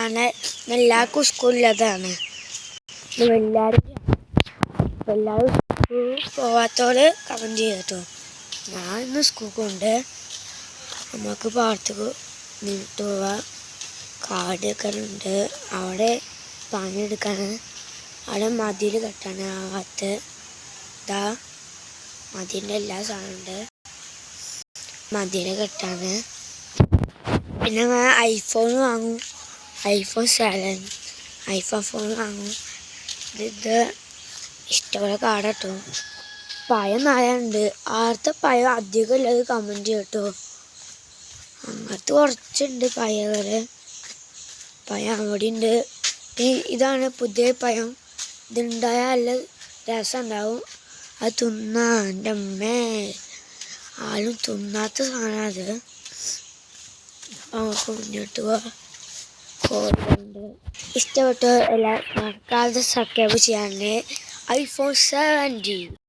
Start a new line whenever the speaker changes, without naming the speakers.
എല്ലാവർക്കും സ്കൂളില്ലാത്തതാണ് ഇത് എല്ലാവരും എല്ലാവരും സ്കൂളിൽ പോവാത്തോട് കമന്റ് ചെയ്യുക കേട്ടോ ഞാൻ ഇന്ന് കൊണ്ട് നമുക്ക് പാടത്തേക്ക് നിന്നിട്ട് പോവാം. കാടൊക്കെ ഉണ്ട് അവിടെ പണിയെടുക്കാണ് അവിടെ മതിൽ കെട്ടാണ് ആ ഭാഗത്ത് ഇതാ മതിലിന്റെ എല്ലാ സാധനമുണ്ട് മതിൽ കെട്ടാണ്. പിന്നെ ഞാൻ ഐഫോൺ വാങ്ങും. ഐഫോൺ സെവൻ ഐഫോൺ ഫോൺ വാങ്ങും ഇത് ഇഷ്ടപോലെ കാട കേട്ടോ പഴം നാലുണ്ട്. ആദ്യത്തെ പഴം അധികം ഉള്ളത് കമന്റ് കേട്ടോ അങ്ങനത്തെ കുറച്ചുണ്ട് പഴകൾ പഴം അവിടെ ഉണ്ട് ഇതാണ് പുതിയ പഴം. ഇതുണ്ടായാൽ നല്ല രസം ഉണ്ടാവും അത് തിന്നാ. എന്റെ അമ്മേ. ആരും തിന്നാത്ത സാധനം അത്. നമുക്ക് മുന്നോട്ട് പോവാം. കോലുണ്ട് ഇഷ്ടപ്പെട്ട എല്ലാ മറക്കാതെ സബ്സ്ക്രൈബ് ചെയ്യാണ്ട് ഐഫോൺ സെവന്റീൻ